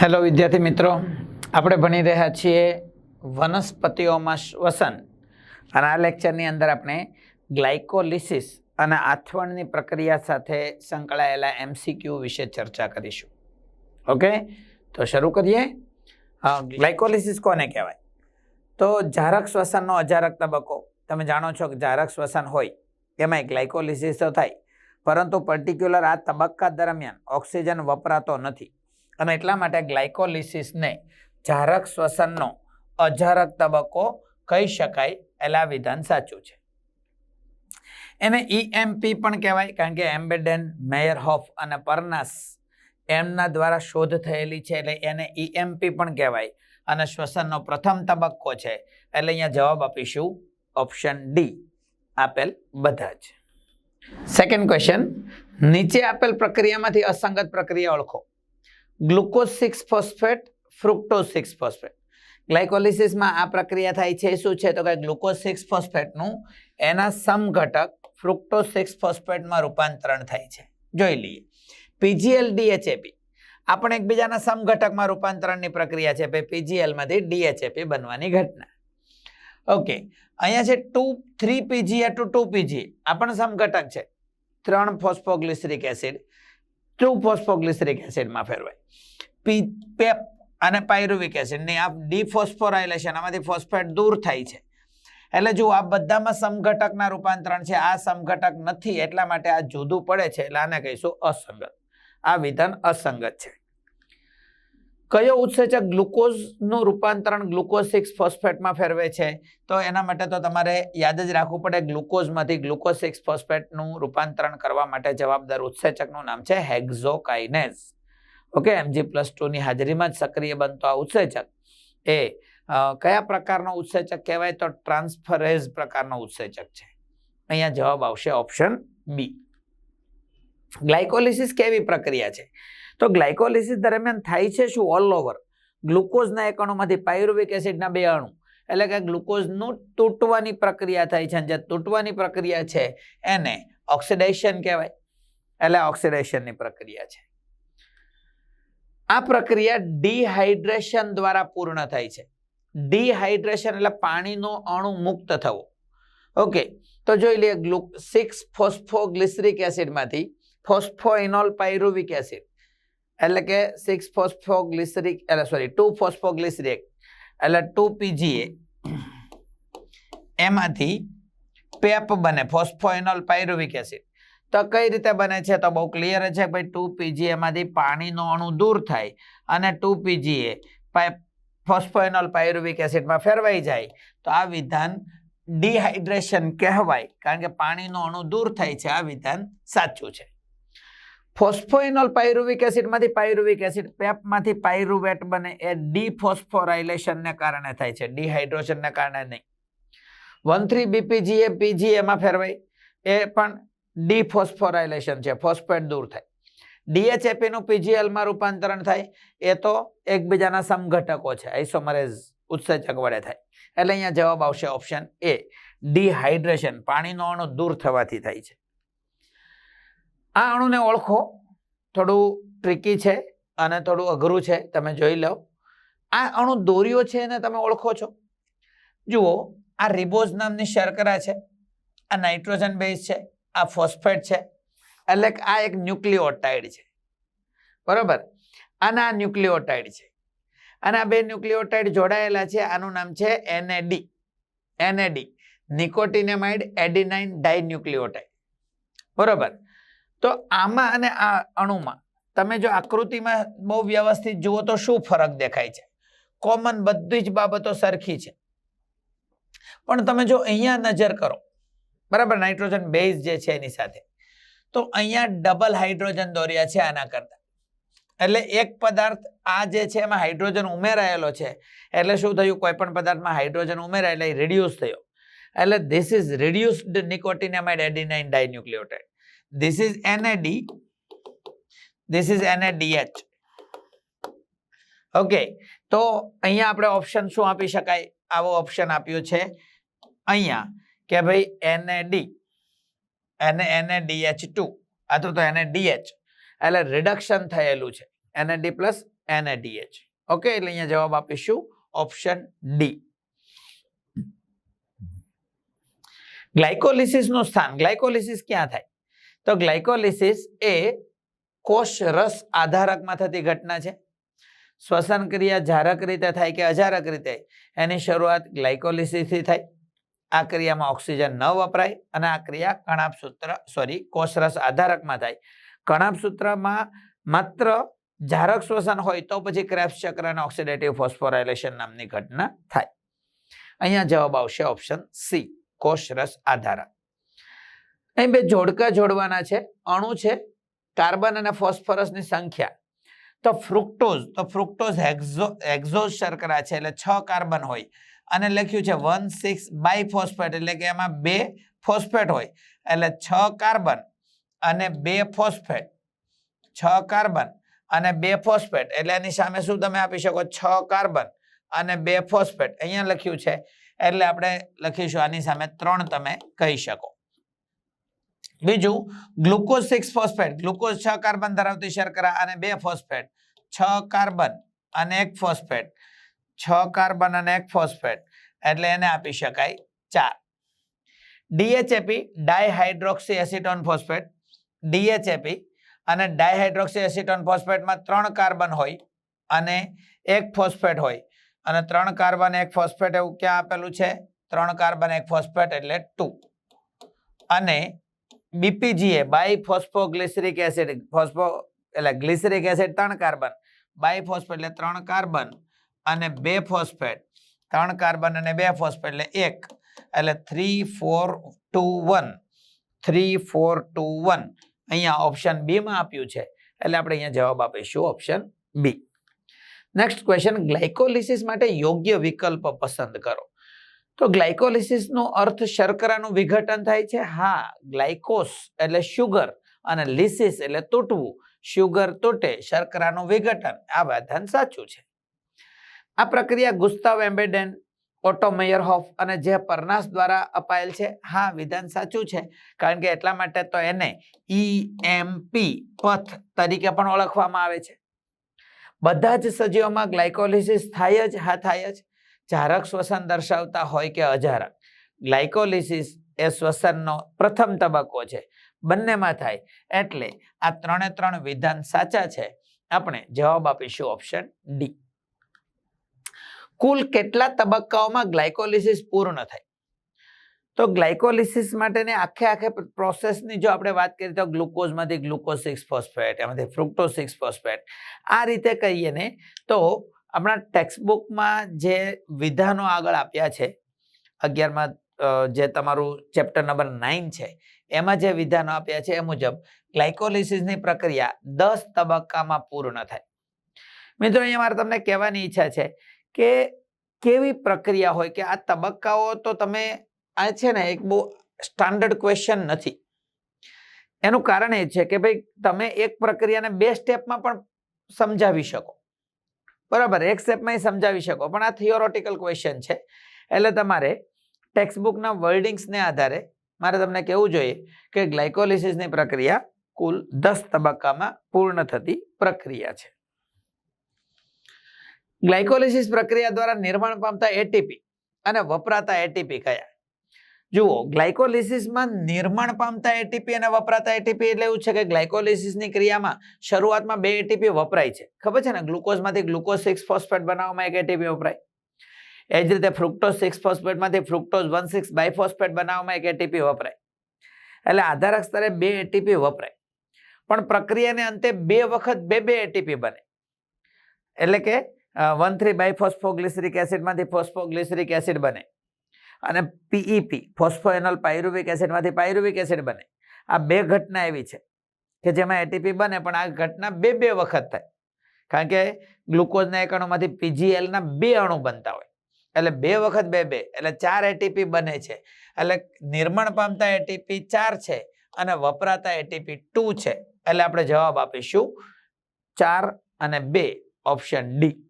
Hello વિદ્યાર્થી મિત્રો. આપણે ભણી રહ્યા છીએ વનસ્પતિઓમાં શ્વસન અને આ લેક્ચરની અંદર આપણે ગ્લાયકોલિસિસ અને આથવણની પ્રક્રિયા સાથે સંકળાયેલા એમસીક્યુ વિશે ચર્ચા કરીશું. ઓકે તો શરૂ કરીએ. ગ્લાયકોલિસિસ કોને કહેવાય? તો જારક શ્વસનનો અજારક તબક્કો. તમે જાણો છો કે જારક શ્વસન હોય, એમાં ગ્લાયકોલિસિસ તો થાય. પરંતુ પર્ટિક્યુલર આ તબક્કા દરમિયાન ઓક્સિજન વપરાતો નથી. અને એટલા માટે ગ્લાયકોલિસિસને જારક શ્વસનનો અજારક તબક્કો કહી શકાય એટલે આ વિધાન સાચું છે. એને ઈએમપી પણ કહેવાય કારણ કે એમ્બેડેન, મેયરહોફ અને પરનાસ એમના દ્વારા શોધ થયેલી છે એટલે એને ઈએમપી પણ કહેવાય અને શ્વસનનો પ્રથમ તબક્કો છે એટલે અહીંયા જવાબ આપીશું ઓપ્શન ડી આપેલ બધા જ. સેકન્ડ ક્વેશ્ચન નીચે આપેલ પ્રક્રિયામાંથી અસંગત પ્રક્રિયા ઓળખો. Glucose six phosphate, fructose six phosphate. ગ્લાયકોલિસિસમાં આ પ્રક્રિયા થાય છે, શું છે? તો કે ગ્લુકોઝ સિક્સ ફોસ્ફેટનું એના સમઘટક ફ્રુક્ટોઝ સિક્સ ફોસ્ફેટમાં રૂપાંતરણ થાય છે. જોઈ લઈએ. પીજીએલ ડીએચએપી આપણે એકબીજાના સમઘટકમાં રૂપાંતરણની પ્રક્રિયા છે પીજીએલમાંથી ડીએચએપી બનવાની ઘટના. ઓકે. અહીંયા છે two three PGA to two PG આ પણ સમઘટક છે. ત્રણ ફોસ્ફોગ્લિસરિક એસિડ ટુ ફોસ્ફોગ્લિસરિક એસિડમાં ફેરવાય. પી પેપ અને પાયરુવિક એસિડની આ ડિફોસ્ફોરાઇલેશન આમાંથી ફોસ્ફેટ દૂર થાય છે. એટલે જો આ બધામાં સમઘટકના રૂપાંતરણ છે, આ સમઘટક નથી, એટલા માટે આ જુદું પડે છે, એટલે આને કહીશું અસંગત. આ વિધાન અસંગત છે. કયો ઉત્સેચક ગ્લુકોઝનું રૂપાંતરણ ગ્લુકોઝ સિક્સ ફોસ્ફેટમાં ફેરવે છે? તો એના માટે તો તમારે યાદ જ રાખવું પડે, ગ્લુકોઝમાંથી ગ્લુકોઝ સિક્સ ફોસ્ફેટનું રૂપાંતરણ કરવા માટે જવાબદાર ઉત્સેચકનું નામ છે હેક્ઝોકાઇનેઝ. ઓકે, એમજી પ્લસ ટુની હાજરીમાં જ સક્રિય બનતો આ ઉત્સેચક. એ કયા પ્રકારનો ઉત્સેચક કહેવાય? તો ટ્રાન્સફરેઝ પ્રકારનો ઉત્સેચક છે. અહીંયા જવાબ આવશે ઓપ્શન બી. ગ્લાયકોલિસિસ કેવી પ્રક્રિયા છે? તો ગ્લાયકોલિસિસ દરમિયાન થાય છે શું? ઓલ ઓવર ગ્લુકોઝના એક અણુમાંથી પાયરુવિક એસિડના બે અણુ. એટલે કે ગ્લુકોઝનું તૂટવાની પ્રક્રિયા થાય છે. અને જે તૂટવાની પ્રક્રિયા છે, એને ઓક્સિડેશન કહેવાય. એટલે ઓક્સિડેશનની પ્રક્રિયા છે. આ પ્રક્રિયા ડિહાઇડ્રેશન દ્વારા પૂર્ણ થાય છે. ડિહાઇડ્રેશન એટલે પાણીનો અણુ મુક્ત થવો. ઓકે. તો જોઈ લઈએ ગ્લુ સિક્સ ફોસ્ફોગ્લિસરિક એસિડમાંથી ફોસ્ફોઇનોલ પાયરુવિક એસિડ. એટલે કે સિક્સ ફોસ્ફોગ્લિસરિક એટલે સોરી ટુ ફોસ્ફોગ્લિસરિક એટલે ટુ પીજીએ એમાંથી પેપ બને ફોસ્ફોઇનોલ પાયરુવિક એસિડ તો કઈ રીતે બને છે? તો બહુ ક્લિયર છે ભાઈ ટુ પીજી એમાંથી પાણીનો અણુ દૂર થાય અને ટુ પીજીએ ફોસ્ફોઇનોલ પાયરુવિક એસિડમાં ફેરવાઈ જાય. તો આ વિધાન ડિહાઇડ્રેશન કહેવાય. કારણ કે પાણીનો અણુ દૂર થાય છે. આ વિધાન સાચું છે. ફોસ્ફોઇનોલ પાયરુવિક એસિડમાંથી પાયરુવિક એસિડ પેપમાંથી પાયરુવેટ બને એ ડીફોસ્ફોરાઇલેશનને કારણે થાય છે. ડિહાઇડ્રેશનને કારણે નહીં. વન થ્રી બીપીજી એ પીજી એમાં ફેરવાય. એ પણ ડીફોસ્ફોરાઇલેશન છે. ફોસ્ફેટ દૂર થાય. ડીએચએપીનું પીજીએલમાં રૂપાંતરણ થાય. એ તો એકબીજાના સમઘટકો છે. આઈસોમરેઝ ઉત્સર્જક વડે થાય. એટલે અહીંયા જવાબ આવશે ઓપ્શન એ. ડિહાઇડ્રેશન. પાણીનો અણુ દૂર થવાથી થાય છે. આ અણુને ઓળખો. થોડું ટ્રિકી છે અને થોડું અઘરું છે, તમે જોઈ લો. આ અણુ દોરીઓ છે એને તમે ઓળખો છો. જુઓ, આ રિબોઝ નામની શર્કરા છે, આ નાઇટ્રોજન બેઝ છે, આ ફોસ્ફેટ છે, એટલે આ એક ન્યુક્લિઓટાઇડ છે. બરોબર? અને આ ન્યુક્લિઓટાઇડ છે. અને આ બે ન્યુક્લિઓટાઇડ જોડાયેલા છે, આનું નામ છે એનએડી એનએડી નિકોટિનેમાઇડ એડિનાઇન ડાયન્યુક્લિઓટાઇડ બરોબર? તો આમાં અને આ અણુમાં તમે જો આકૃતિમાં બહુ વ્યવસ્થિત જુઓ તો શું ફરક દેખાય છે? કોમન બધી જ બાબતો સરખી છે. પણ તમે જો અહીંયા નજર કરો, બરાબર, નાઇટ્રોજન બેઝ જે છે એની સાથે, તો અહીંયા ડબલ હાઇડ્રોજન દોર્યા છે આના કરતા. એટલે એક પદાર્થ આ જે છે એમાં હાઇડ્રોજન ઉમેરાયેલો છે, એટલે શું થયું? કોઈ પણ પદાર્થમાં હાઇડ્રોજન ઉમેરાય એટલે રિડ્યુસ થયો. એટલે this is reduced nicotinamide adenine dinucleotide this is NAD this is NADH okay તો અહીંયા આપણે ઓપ્શન શું આપી શકાય? આવો ઓપ્શન આપ્યો છે. અહીંયા, કે ભાઈ NAD અને NADH2 આ તો એને ડીએચ એટલે રિડક્શન થયેલું છે. NAD પ્લસ એનએડીએચ ઓકે એટલે અહીંયા જવાબ આપીશું. ઓપ્શન ડી ગ્લાયકોલિસિસનું સ્થાન. ગ્લાયકોલિસિસ ક્યાં થાય? તો ગ્લાયકોલિસિસ એ કોષ રસ આધારકમાં થતી ઘટના છે. શ્વસન ક્રિયા જારક રીતે થાય કે અજારક રીતે એની શરૂઆત ગ્લાયકોલિસિસથી થાય. આ ક્રિયામાં ઓક્સિજન ન વપરાય અને આ ક્રિયા કણાપસૂત્ર સોરી કોષરસ આધારકમાં થાય. કણાપસૂત્રમાં માત્ર જારક શ્વસન હોય તો પછી ક્રેબ્સ ચક્ર અને ઓક્સિડેટિવ ફોસ્ફોરાયલેશન નામની ઘટના થાય. અહીંયા જવાબ આવશે ઓપ્શન સી કોષરસ આધારક. અહીં બે જોડકા જોડવાના છે, અણુ છે, કાર્બન અને ફોસ્ફરસની સંખ્યા. તો ફ્રુક્ટોઝ તો ફ્રુક્ટોઝ હેક્ઝો એક્ઝોઝ શર્કરા છે એટલે છ કાર્બન હોય. અને લખ્યું છે વન સિક્સ બાય ફોસ્ફેટ એટલે કે એમાં બે ફોસ્ફેટ હોય. એટલે છ કાર્બન અને બે ફોસ્ફેટ. છ કાર્બન અને બે ફોસ્ફેટ. એટલે એની સામે શું તમે આપી શકો? છ કાર્બન અને બે ફોસ્ફેટ. અહીંયા લખ્યું છે. એટલે આપણે લખીશું, આની સામે ત્રણ તમે કહી શકો. બીજું, ગ્લુકોઝ સિક્સ ફોસ્ફેટ. ગ્લુકોઝ છ કાર્બન ધરાવતી શર્કરા અને બે ફોસ્ફેટ. છ કાર્બન અને એક ફોસ્ફેટ. છ કાર્બન અને એક ફોસ્ફેટ. એટલે એને આપી શકાય ચાર. ડીએચએપી ડાયહાઇડ્રોક્સી એસિટોન ફોસ્ફેટ ડીએચએપી અને ડાયહાઇડ્રોક્સી એસિટોન ફોસ્ફેટમાં ત્રણ કાર્બન હોય અને એક ફોસ્ફેટ હોય. અને ત્રણ કાર્બન, એક ફોસ્ફેટ એવું ક્યાં આપેલું છે? ત્રણ કાર્બન, એક ફોસ્ફેટ એટલે ટુ. અને બીપીજીએ બાય ફોસ્ફોગ્લિસરિક એસિડ ફોસ્ફો એટલે ગ્લિસરિક એસિડ ત્રણ કાર્બન બાય ફોસ્ફેટ એટલે ત્રણ કાર્બન અને બે ફોસ્ફેટ ત્રણ કાર્બન અને બે ફોસ્ફેટ એટલે એક. એટલે three four two one three four two one અહીંયા ઓપ્શન બીમાં આપ્યું છે. એટલે આપણે અહીંયા જવાબ આપીશું option B next question glycolysis માટે યોગ્ય વિકલ્પ પસંદ કરો. તો ગ્લાયકોલિસિસનો અર્થ શર્કરાનું વિઘટન થાય છે? હા ગ્લાયકોસ એટલે શુગર અને લિસિસ એટલે તૂટવું. શુગર તૂટે, શર્કરાનું વિઘટન. આ વિધાન સાચું છે. આ પ્રક્રિયા ગુસ્તાવ એમ્બેડેન, ઓટો મેયરહોફ અને જે પરનાસ દ્વારા અપાયેલ છે, હા, વિધાન સાચું છે. કારણ કે એટલા માટે તો એને ઈએમપી પથ તરીકે પણ ઓળખવામાં આવે છે. બધા જ સજીવોમાં ગ્લાયકોલિસિસ થાય જ, હા, થાય જ. જારક શ્વસન દર્શાવતા હોય કે અજારક. ગ્લાયકોલિસિસ એ શ્વસનનો પ્રથમ તબક્કો છે. બંનેમાં થાય. એટલે આ ત્રણે ત્રણ વિધાન સાચા છે. આપણે જવાબ આપીશું ઓપ્શન ડી કુલ કેટલા તબક્કાઓમાં ગ્લાયકોલિસિસ પૂર્ણ થાય? તો ગ્લાયકોલિસિસ માટેની આખે આખે પ્રોસેસની જો આપણે વાત કરીએ તો ગ્લુકોઝમાંથી ગ્લુકોઝ સિક્સ ફોસ્ફેટ, એમાંથી ફ્રુક્ટો સિક્સ ફોસ્ફેટ. આ રીતે કહીએ ને તો આપણા ટેક્સ્ટબુકમાં જે વિધાનો આગળ આપ્યા છે, અગિયારમાં જે તમારું ચેપ્ટર નંબર નાઇન છે, એમાં જે વિધાનો આપ્યા છે એ મુજબ ગ્લાયકોલિસિસની પ્રક્રિયા દસ તબક્કામાં પૂર્ણ થાય. મિત્રો, અહીંયા મારે તમને કહેવાની ઈચ્છા છે કે કેવી પ્રક્રિયા હોય કે આ તબક્કાઓ તો તમે, આ છે ને એક બહુ સ્ટાન્ડર્ડ ક્વેશ્ચન નથી. એનું કારણ એ છે કે ભાઈ, તમે એક પ્રક્રિયાને બે સ્ટેપમાં પણ સમજાવી શકો. બરાબર એક સ્ટેપમાં સમજાવી શકો, પણ આ થિયોરોટિકલ ક્વેશ્ચન છે. એટલે તમારે ટેક્સ્ટબુકના વર્ડિંગ્સને આધારે મારે તમને કહેવું જોઈએ કે ગ્લાયકોલિસિસની પ્રક્રિયા કુલ દસ તબક્કામાં પૂર્ણ થતી પ્રક્રિયા છે. ગ્લાયકોલિસિસ પ્રક્રિયા દ્વારા નિર્માણ પામતા એટીપી અને વપરાતા એટીપી કયા? જુઓ, ગ્લાયકોલિસિસમાં નિર્માણ પામતા એટીપી અને વપરાતા એટીપી એટલે એવું છે કે ગ્લાયકોલિસિસની ક્રિયામાં શરૂઆતમાં બે એટીપી વપરાય છે. ખબર છે ને? ગ્લુકોઝમાંથી ગ્લુકોઝ સિક્સ ફોસ્ફેટ બનાવવામાં એક એટીપી વપરાય. એ જ રીતે ફ્રુક્ટોઝ સિક્સ ફોસ્ફેટમાંથી ફ્રુક્ટોઝ વન સિક્સ બાયફોસ્ફેટ બનાવવામાં એક એટીપી વપરાય. એટલે આધારક સ્તરે બે એટીપી વપરાય. પણ પ્રક્રિયાને અંતે બે વખત બે બે એટીપી બને. એટલે કે વન થ્રી બાયફોસ્ફોગ્લિસરિક એસિડમાંથી ફોસ્ફોગ્લિસરિક એસિડ બને. અને પીઈપી ફોસ્ફોએનોલ પાયરુવિક એસિડમાંથી પાયરુવિક એસિડ બને. આ બે ઘટના એવી છે કે જેમાં એટીપી બને, પણ આ ઘટના બે બે વખત થાય. કારણ કે ગ્લુકોઝના એક અણુમાંથી પીજીએલના બે અણુ બનતા હોય. એટલે બે વખત બે બે. એટલે ચાર એટીપી બને છે. એટલે નિર્માણ પામતા એટીપી ચાર છે અને વપરાતા એટીપી ટુ છે. એટલે આપણે જવાબ આપીશું ચાર અને બે, ઓપ્શન ડી.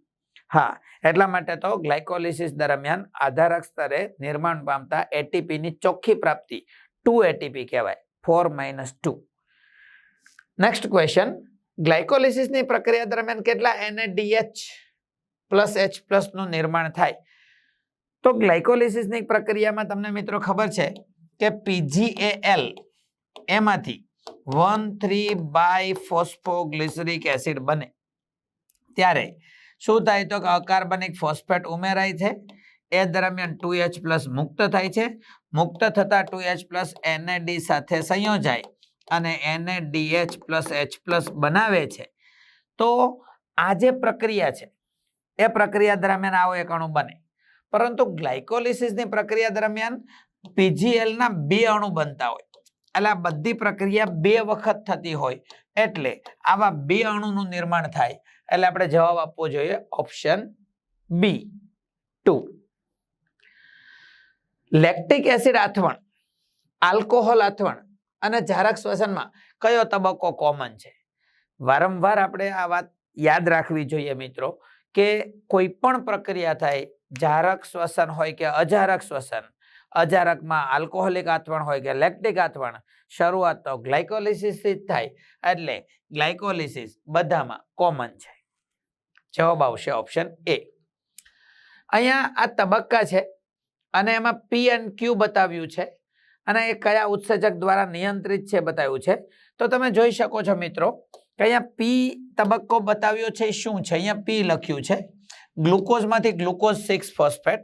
હા, એટલા માટે તો ગ્લાયકોલિસિસ દરમિયાન આધારક સ્તરે નિર્માણ પામતા એટીપીની ચોખ્ખી પ્રાપ્તિ ટુ એટીપી કહેવાય, four minus two. Next question ગ્લાયકોલિસિસની પ્રક્રિયા દરમિયાન કેટલા એનએડીએચ પ્લસ એચ પ્લસનું નિર્માણ થાય? તો ગ્લાયકોલિસિસની પ્રક્રિયામાં તમને મિત્રો ખબર છે કે પીજીએએલ એમાંથી one three by phosphoglyceric acid બને. ત્યારે શું થાય તો કે અકાર્બનિક ફોસ્ફેટ ઉમેરાય છે? એ દરમિયાન ટુ એચ પ્લસ મુક્ત થાય છે. મુક્ત થતા ટુ એચ પ્લસ એનએડી સાથે સંયોજાય અને એનએડીએચ પ્લસ એચ પ્લસ બનાવે છે. તો આ જે પ્રક્રિયા છે, એ પ્રક્રિયા દરમિયાન આવો એક અણુ બને. પરંતુ ગ્લાયકોલિસિસની પ્રક્રિયા દરમિયાન પીજીએલના બે અણુ બનતા હોય. એટલે આ બધી પ્રક્રિયા બે વખત થતી હોય. એટલે આવા બે અણુનું નિર્માણ થાય. એટલે આપણે જવાબ આપવો જોઈએ option B two lactic acid આથવણ alcohol આથવણ અને જારક શ્વસનમાં કયો તબક્કો કોમન છે? વારંવાર આપણે આ વાત યાદ રાખવી જોઈએ મિત્રો કે કોઈ પણ પ્રક્રિયા થાય, જારક શ્વસન હોય કે અજારક શ્વસન, અજારકમાં આલ્કોહોલિક આથવણ હોય કે લેક્ટિક આથવણ, શરૂઆત તો ગ્લાયકોલિસિસથી જ થાય. એટલે ગ્લાયકોલિસિસ બધામાં કોમન છે. જવાબ આવશે ઓપ્શન એ અહીંયા આ તબક્કા છે અને એમાં પી એન્ડ ક્યુ બતાવ્યું છે અને એ કયા ઉત્સેચક દ્વારા નિયંત્રિત છે બતાવ્યું છે. તો તમે જોઈ શકો છો મિત્રો કે અહીંયા પી તબક્કો બતાવ્યો છે શું છે? અહીંયા પી લખ્યું છે ગ્લુકોઝમાંથી ગ્લુકોઝ સિક્સ ફોસ્ફેટ.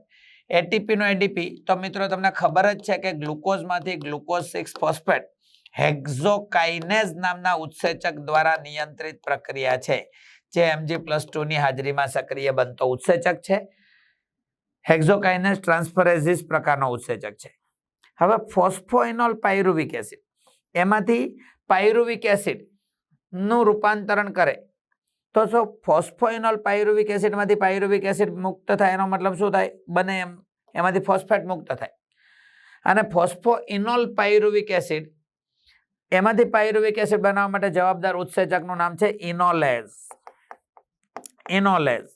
એટીપીનો એડીપી તો મિત્રો તમને ખબર જ છે કે ગ્લુકોઝમાંથી ગ્લુકોઝ સિક્સ ફોસ્ફેટ હેક્ઝોકાઇનેઝ નામના ઉત્સેચક દ્વારા નિયંત્રિત પ્રક્રિયા છે. જે એમજી પ્લસની હાજરીમાં સક્રિય બનતો ઉત્સેચક છે. હેક્ઝોકાઇનેઝ ટ્રાન્સફરેઝિસ પ્રકારનો ઉત્સેચક છે. હવે ફોસ્ફોઇનોલ પાયરુવિક એસિડ. એમાંથી પાયરુવિક એસિડનું રૂપાંતરણ કરે. તો શું ફોસ્ફોઇનોલ પાયરુવિક એસિડમાંથી પાયરુવિક એસિડ મુક્ત થાય એનો મતલબ શું થાય? બને એમ. એમાંથી ફોસ્ફેટ મુક્ત થાય. અને ફોસ્ફોઇનોલ પાયરુવિક એસિડ એમાંથી પાયરુવિક એસિડ બનાવવા માટે જવાબદાર ઉત્સેચકનું નામ છે ઇનોલેઝ. ઇનોલેઝ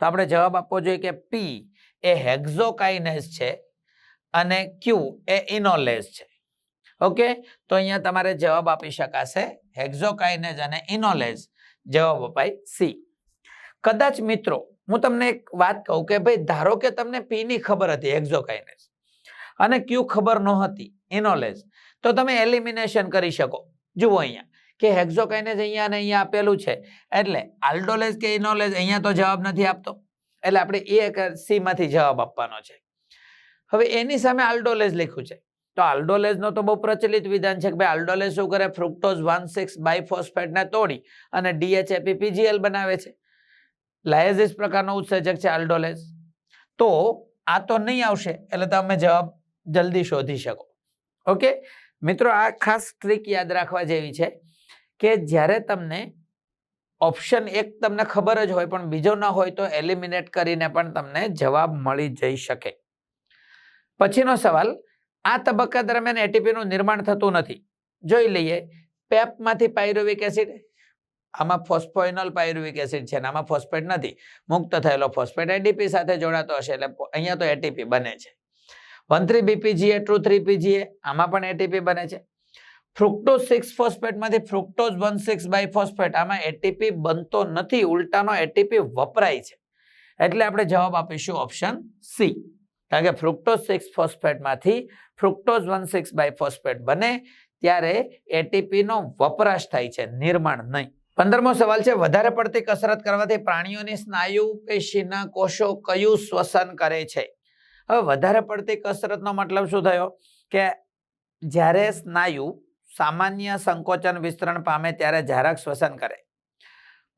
તો આપણે જવાબ આપવો જોઈએ કે પી એ હેક્ઝોકાઇનેઝ છે અને ક્યુ એ ઇનોલેઝ છે. ઓકે તો અહીંયા તમારે જવાબ આપી શકાશે હેક્ઝોકાઇનેઝ અને ઇનોલેઝ જવાબ અપાય સી કદાચ મિત્રો, હું તમને એક વાત કહું કે ભાઈ, ધારો કે તમને પી ની ખબર હતી હેક્ઝોકાઇનેઝ અને ક્યુ ખબર નહોતી ઇનોલેઝ તો તમે એલિમિનેશન કરી શકો. જુઓ અહીંયા. કે હેક્ઝોકાઇનેઝ અહીંયા અને અહીંયા આપેલું છે. એટલે આલ્ડોલેઝ કે ઇનોલેઝ અહીંયા તો જવાબ નથી આપતો. એટલે આપણે એ સી માંથી જવાબ આપવાનો છે. હવે એની સામે આલ્ડોલેઝ લખ્યું છે. તો આલ્ડોલેઝનો તો બહુ પ્રચલિત વિધાન છે કે ભાઈ આલ્ડોલેસ શું કરે? ફ્રુક્ટોઝ વન સિક્સ બાયફોસ્ફેટને તોડી અને ડીએચએપી પીજીએલ બનાવે છે. લાયઝિસ પ્રકારનો ઉત્સર્જક છે આલ્ડોલેસ. તો આ તો નહીં આવશે, એટલે તમે જવાબ જલ્દી શોધી શકો. ઓકે? મિત્રો, આ ખાસ ટ્રીક યાદ રાખવા જેવી છે. કે જ્યારે તમને ઓપ્શન એક તમને ખબર જ હોય, પણ બીજો ન હોય તો એલિમિનેટ કરીને પણ તમને જવાબ મળી જઈ શકે. પછીનો સવાલ, આ તબક્કા દરમિયાન એટીપીનું નિર્માણ થતું નથી. જોઈ લઈએ, પેપમાંથી પાયરુવિક એસિડ, આમાં ફોસ્ફોઇનલ પાયરુવિક એસિડ છે આમાં ફોસ્ફેટ નથી. મુક્ત થયેલો ફોસ્ફેટ એટીપી સાથે જોડાતો હશે, એટલે અહીંયા તો એટીપી બને છે. One three BPGA two three PGA આમાં પણ એટીપી બને છે. ફ્રુક્ટોઝ સિક્સ ફોસ્ફેટમાંથી fructose one six biphosphate આમાં એટીપી બનતો નથી, ઉલટાનો એટીપી વપરાય છે. એટલે આપણે જવાબ આપીશું ઓપ્શન સી કારણ કે ફ્રુક્ટોઝ સિક્સ ફોસ્ફેટમાંથી fructose one six biphosphate બને, ત્યારે એટીપીનો વપરાશ થાય છે, નિર્માણ નહીં. પંદરમો સવાલ છે, વધારે પડતી કસરત કરવાથી પ્રાણીઓની સ્નાયુ, પેશીના કોષો કયું શ્વસન કરે છે? હવે વધારે પડતી કસરતનો મતલબ શું થયો? કે જ્યારે સ્નાયુ સામાન્ય સંકોચન વિસ્તરણ પામે ત્યારે જારક શ્વસન કરે.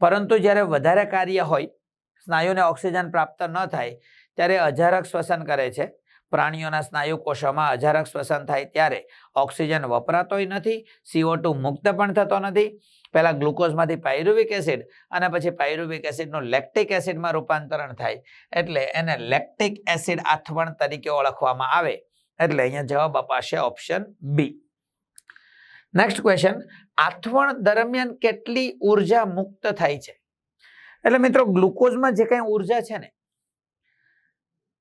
પરંતુ જ્યારે વધારે કાર્ય હોય, સ્નાયુને ઓક્સિજન પ્રાપ્ત ન થાય, ત્યારે અજારક શ્વસન કરે છે. પ્રાણીઓના સ્નાયુ કોષોમાં અજારક શ્વસન થાય ત્યારે ઓક્સિજન વપરાતોય નથી સીઓ ટુ મુક્ત પણ થતો નથી. પહેલાં ગ્લુકોઝમાંથી પાયરુવિક એસિડ અને પછી પાયરુવિક એસિડનું લેક્ટિક એસિડમાં રૂપાંતરણ થાય. એટલે એને લેક્ટિક એસિડ આથવણ તરીકે ઓળખવામાં આવે. એટલે અહીંયા જવાબ અપાશે ઓપ્શન બી. નેક્સ્ટ ક્વેશ્ચન આથવણ દરમિયાન કેટલી ઊર્જા મુક્ત થાય છે? એટલે મિત્રો, ગ્લુકોઝમાં જે કંઈ ઊર્જા છે ને,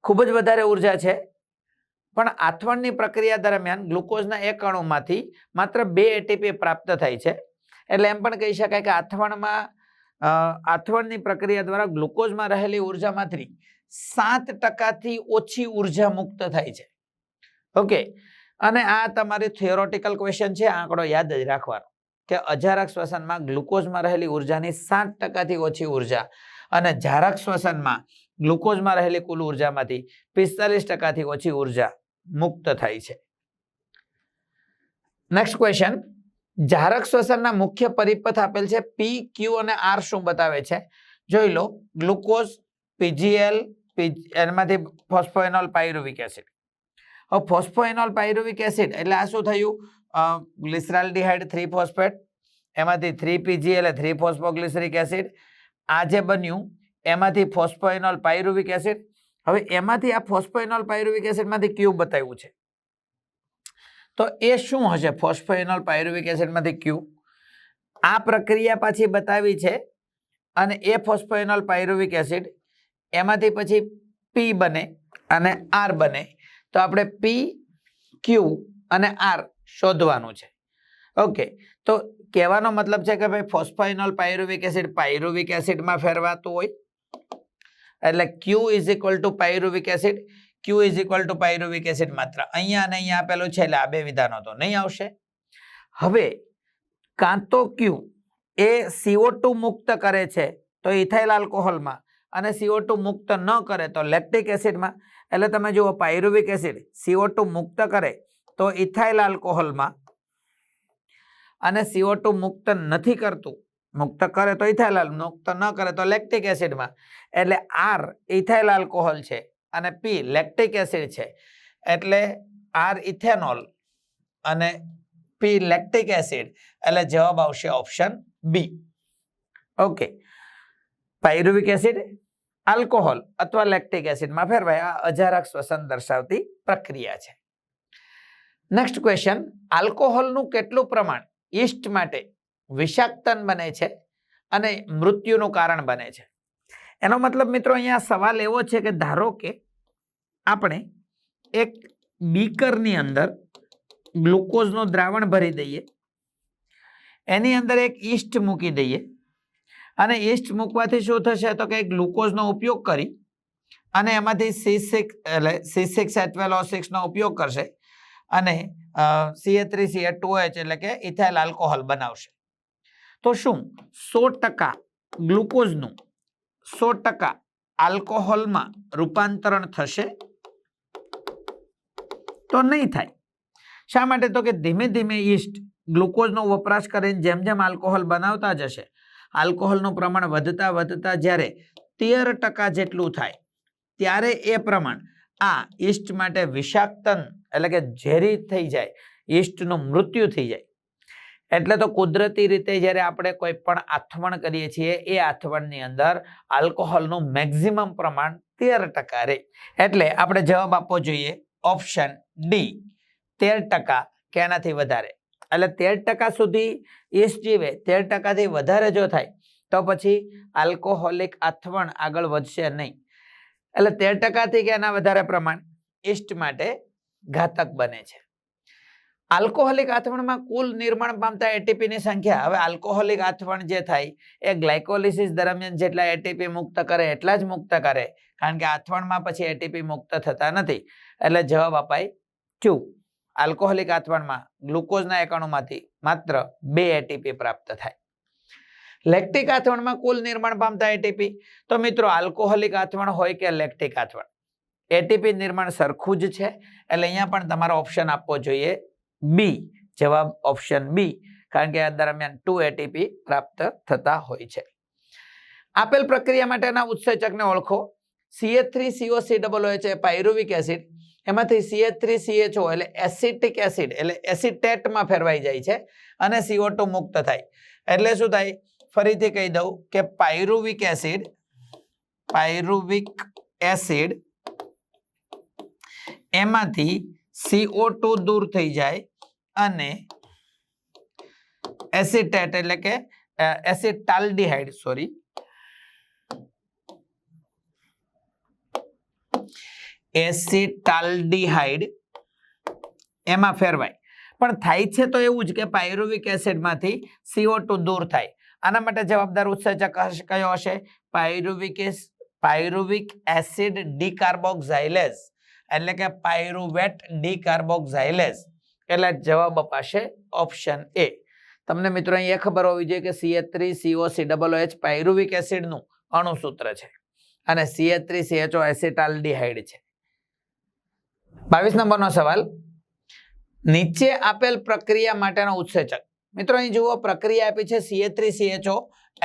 ખૂબ જ વધારે ઊર્જા છે. પણ આથવણની પ્રક્રિયા દરમિયાન ગ્લુકોઝના એક અણુમાંથી માત્ર બે એટીપી પ્રાપ્ત થાય છે. એટલે એમ પણ કહી શકાય કે આથવણમાં આથવણની પ્રક્રિયા દ્વારા ગ્લુકોઝમાં રહેલી ઉર્જામાંથી સાત ટકાથી ઓછી ઊર્જા મુક્ત થાય છે. ઓકે. અને આ તમારી થિયોરોટિકલ ક્વેશ્ચન છે આંકડો યાદ જ રાખવાનો, કે અજારક શ્વસનમાં ગ્લુકોઝમાં રહેલી ઉર્જાની સાત ટકાથી ઓછી ઊર્જા અને જારક શ્વસનમાં ગ્લુકોઝમાં રહેલી કુલ ઉર્જામાંથી પિસ્તાલીસ ટકાથી ઓછી ઊર્જા મુક્ત થાય છે. નેક્સ્ટ ક્વેશ્ચન જારક શ્વસનના મુખ્ય પરિપથ આપેલ છે પી ક્યુ અને આર શું બતાવે છે? જોઈ લો, ગ્લુકોઝ પીજીએલ એમાંથી ફોસ્ફોએનોલ પાયરુવિક એસિડ હવે ફોસ્ફોએનોલ પાયરુવિક એસિડ, એટલે આ શું થયું? ગ્લિસરાલ્ડિહાઇડ થ્રી ફોસ્ફેટ, એમાંથી થ્રી પીજી એટલે થ્રી ફોસ્ફોગ્લિસરિક એસિડ. આ જે બન્યું, એમાંથી ફોસ્ફોએનોલ પાયરુવિક એસિડ. હવે એમાંથી આ ફોસ્ફોએનોલ પાયરુવિક એસિડમાંથી ક્યુ બતાવ્યું છે. તો એ શું હશે? ફોસ્ફોએનોલ પાયરુવિક એસિડમાંથી ક્યુ. આ પ્રક્રિયા પાછી બતાવી છે, અને એ ફોસ્ફોએનોલ પાયરુવિક એસિડ, એમાંથી પછી પી બને અને આર બને. તો આપણે પી ક્યુ અને આર શોધવાનું છે. ઓકે તો કહેવાનો મતલબ છે કે ભાઈ ફોસ્ફાઇનોલ પાયરુવિક એસિડ પાયરુવિક એસિડમાં ફેરવાતું હોય. એટલે Q is equal to pyruvic acid Q is equal to pyruvic acid માત્ર. અહીંયા અને અહીંયા આપેલું છે એટલે આ બે વિધાનો તો નહીં આવશે. હવે કાં તો ક્યુ એ સીઓ મુક્ત કરે છે તો ઇથાઇલ આલ્કોહોલમાં અને સીઓ મુક્ત ન કરે તો લેક્ટિક એસિડમાં એટલે તમે જુઓ, પાયરુવિક એસિડ સીઓ ટુ મુક્ત કરે તો ઇથાઇલ આલ્કોહોલમાં અને સીઓ ટુ મુક્ત નથી કરતું. મુક્ત કરે તો ઇથાઇલ મુક્ત ન કરે તો લેક્ટિક એસિડમાં. એટલે આર ઇથાઇલ આલ્કોહોલ છે અને પી લેક્ટિક એસિડ છે. એટલે આર ઇથેનોલ અને પી લેક્ટિક એસિડ. એટલે જવાબ આવશે option B okay pyruvic acid alcohol અથવા લેક્ટિક એસિડમાં ફેરવાય. આ અજારક શ્વસન દર્શાવતી પ્રક્રિયા છે. નેક્સ્ટ ક્વેશ્ચન આલ્કોહોલનું કેટલું પ્રમાણ ઈસ્ટ માટે વિષાક્તન બને છે અને મૃત્યુનું કારણ બને છે? એનો મતલબ મિત્રો અહીંયા સવાલ એવો છે કે ધારો કે આપણે એક બીકરની અંદર ગ્લુકોઝનું દ્રાવણ ભરી દઈએ. એની અંદર એક ઈસ્ટ મૂકી દઈએ. અને ઈસ્ટ મૂકવાથી શું થશે? તો કે ગ્લુકોઝનો ઉપયોગ કરી અને એમાંથી સી સિક્સ એટલે સી સિક્સ એટવેલ સિક્સનો ઉપયોગ કરશે અને CA three CA two H એટલે કે ઇથાઇલ આલ્કોહોલ બનાવશે. તો શું? સો ટકા ગ્લુકોઝનું સો ટકા આલ્કોહોલમાં રૂપાંતરણ થશે તો નહીં થાય. શા માટે? તો કે ધીમે ધીમે ઈસ્ટ ગ્લુકોઝનો વપરાશ કરીને જેમ જેમ આલ્કોહોલ બનાવતા જશે આલ્કોહોલનું પ્રમાણ વધતા વધતા જ્યારે તેર ટકા જેટલું થાય, ત્યારે એ પ્રમાણ આ ઈસ્ટ માટે વિષાક્તન એટલે કે ઝેરી થઈ જાય ઈસ્ટનું મૃત્યુ થઈ જાય. એટલે તો કુદરતી રીતે જ્યારે આપણે કોઈ પણ આથવણ કરીએ છીએ, એ આથવણની અંદર આલ્કોહોલનું મેક્ઝિમમ પ્રમાણ તેર ટકા રહે. એટલે આપણે જવાબ આપવો જોઈએ ઓપ્શન ડી, તેર ટકા કે એનાથી વધારે. એટલે તેર ટકા સુધી એસજીવે જીવે, તેર ટકાથી વધારે જો થાય, તો પછી આલ્કોહોલિક આથવણ આગળ વધશે નહીં. એટલે તેર ટકાથી કે એના વધારે પ્રમાણ? ઈસ્ટ માટે ઘાતક બને છે. આલ્કોહોલિક આથવણમાં કુલ નિર્માણ પામતા એટીપીની સંખ્યા, હવે આલ્કોહોલિક આથવણ જે થાય, એ ગ્લાયકોલિસિસ દરમિયાન જેટલા એટીપી મુક્ત કરે, એટલા જ મુક્ત કરે, કારણ કે આથવણમાં પછી એટીપી મુક્ત થતા નથી. એટલે જવાબ અપાય ક્યુ આલ્કોહોલિક આથવણમાં ગ્લુકોઝના એકણુમાંથી માત્ર બે એટીપી પ્રાપ્ત થાય. લેક્ટિક આથવણમાં કુલ નિર્માણ પામતા એટીપી તો મિત્રો, આલ્કોહોલિક આથવણ હોય કે લેક્ટિક આથવણ? એટીપી નિર્માણ સરખું જ છે. એટલે અહીંયા પણ તમારો ઓપ્શન આપવો જોઈએ બી જવાબ ઓપ્શન બી કારણ કે આ દરમિયાન ટુ એટીપી પ્રાપ્ત થતા હોય છે. આપેલ પ્રક્રિયા માટેના ઉત્સેચકને ઓળખો. CA three CO C double હોય છે પાયરુવિક એસિડ એમાંથી સીએ થ્રી સીએચઓ એટલે એસિટિક એસિડ, એટલે એસિટેટમાં ફેરવાઈ જાય છે અને સીઓ ટુ મુક્ત થાય. એટલે શું થાય? ફરીથી કહી દઉં કે પાયરુવિક એસિડ પાયરુવિક એસિડ એમાંથી સીઓ ટુ દૂર થઈ જાય અને એસિટેટ એટલે કે એસિટાલ્ડિહાઇડ, સોરી એસિટાલ્ડિહાઇડ એમાં ફેરવાય. પણ થાય છે તો એવું જ કે પાયરુવિક એસિડમાંથી સીઓ ટુ દૂર થાય. આના માટે જવાબદાર ઉત્સર્જક કયો હશે? પાયરુવિક પાયરુવિક એસિડ ડીકાર્બોક્સાઇલેઝ એટલે કે પાયરુવેટ ડીકાર્બોક્સાઇલેઝ એટલે જવાબ અપાશે ઓપ્શન એ. તમને મિત્રો અહીં એ ખબર હોવી જોઈએ કે CA three CO C double H pyruvic એસિડનું અણુસૂત્ર છે. અને સીએ થ્રી સીએચઓ એસિટાલ્ડિહાઇડ છે. બાવીસ નંબરનો સવાલ. નીચે આપેલ પ્રક્રિયા માટેનો ઉત્સેચક. મિત્રો, અહીં જુઓ, પ્રક્રિયા આપી છે સીએ થ્રી સીએચઓ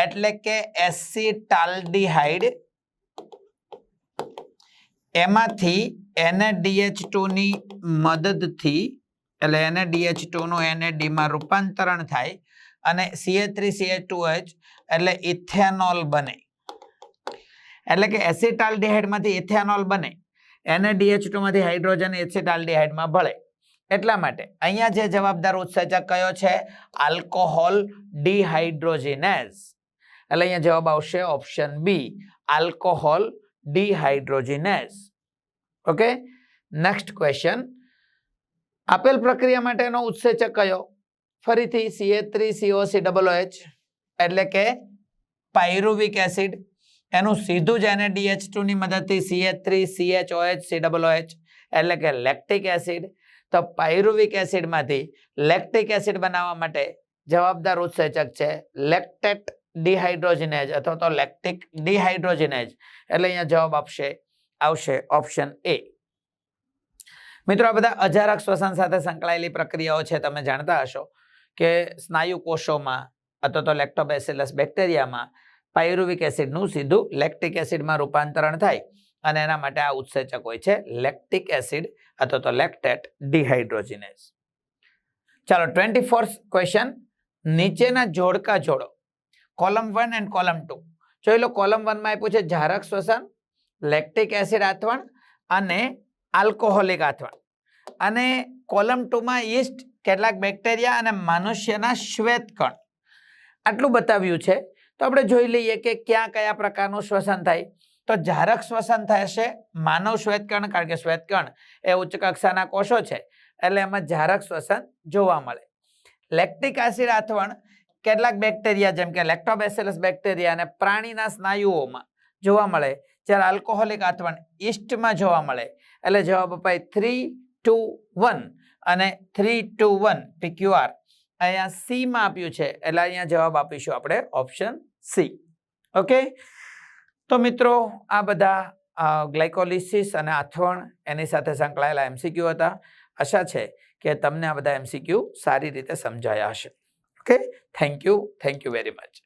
એટલે કે એસિટાલ્ડિહાઇડ એમાંથી એનએડીએચ ટુની મદદથી, એટલે એનએડીએચ ટુનું એને ડીમાં રૂપાંતરણ થાય અને CA three CA two H એટલે ઇથેનોલ બને. એટલે કે એસિટાલ્ડિહાઇડમાંથી ઇથેનોલ બને. NaDH2 માંથી હાઇડ્રોજન એસિટાલ્ડિહાઇડમાં ભળે. એટલા માટે અહીંયા જે જવાબદાર ઉત્સેચક કયો છે? Alcohol dehydrogenase. એટલે અહીંયા જવાબ આવશે option B, alcohol dehydrogenase. Okay? Next question આપેલ પ્રક્રિયા માટેનો ઉત્સેચક કયો? ફરીથી CA three COC double H એટલે કે પાયરુવિક એસિડ. એનું સીધું જ એને ડીએચ ટુની મદદથી CH three CHOH C double OH એટલે કે લેક્ટિક એસિડ તો પાયરુવિક એસિડમાંથી લેક્ટિક એસિડ બનાવવા માટે જવાબદાર ઉત્સેચક છે લેક્ટેટ ડિહાઇડ્રોજિનેજ અથવા તો લેક્ટિક ડિહાઇડ્રોજિનેજ એટલે અહીંયા જવાબ આપશે, આવશે ઓપ્શન એ મિત્રો, આ બધા અજારક શ્વસન સાથે સંકળાયેલી પ્રક્રિયાઓ છે, તમે જાણતા હશો કે સ્નાયુ કોષોમાં અથવા તો લેક્ટોબેસિલસ બેક્ટેરિયામાં પાયરુવિક એસિડનું સીધું લેક્ટિક એસિડમાં રૂપાંતરણ થાય અને એના માટે આ ઉત્સેચક હોય છે લેક્ટિક એસિડ અથવા તો લેક્ટેટ ડિહાઇડ્રોજિનેઝ. ચાલો ટ્વેન્ટી ફોર્થ ક્વેશ્ચન, નીચેના જોડકા જોડો. Column one and column two. જોઈ લો, કોલમ વનમાં આપ્યું છે જારક શ્વસન, લેક્ટિક એસિડ આથવણ અને આલ્કોહોલિક આથવણ. અને કોલમ ટુમાં ઈસ્ટ કેટલાક બેક્ટેરિયા અને મનુષ્યના શ્વેતકણ. આટલું બતાવ્યું છે તો આપણે જોઈ લઈએ કે ક્યાં કયા પ્રકારનું શ્વસન થાય. તો જારક શ્વસન થશે માનવ શ્વેતકણ, કારણ કે શ્વેતકણ એ ઉચ્ચ કક્ષાના કોષો છે, એટલે એમાં જારક શ્વસન જોવા મળે. લેક્ટિક એસિડ આથવણ કેટલાક બેક્ટેરિયા, જેમ કે લેક્ટોબેસિલસ બેક્ટેરિયા અને પ્રાણીના સ્નાયુઓમાં જોવા મળે, જ્યારે આલ્કોહોલિક આથવણ ઈસ્ટમાં જોવા મળે. એટલે જવાબ અપાય થ્રી ટુ વન અને થ્રી ટુ વન પીક્યુઆર અહીંયા સીમાં આપ્યું છે, એટલે અહીંયા જવાબ આપીશું આપણે ઓપ્શન સી. ઓકે? તો મિત્રો, આ બધા ગ્લાયકોલિસિસ અને આથવણ એની સાથે સંકળાયેલા એમસીક્યુ હતા. આશા છે કે તમને આ બધા એમસીક્યુ સારી રીતે સમજાયા હશે. Okay? Thank you. Thank you very much.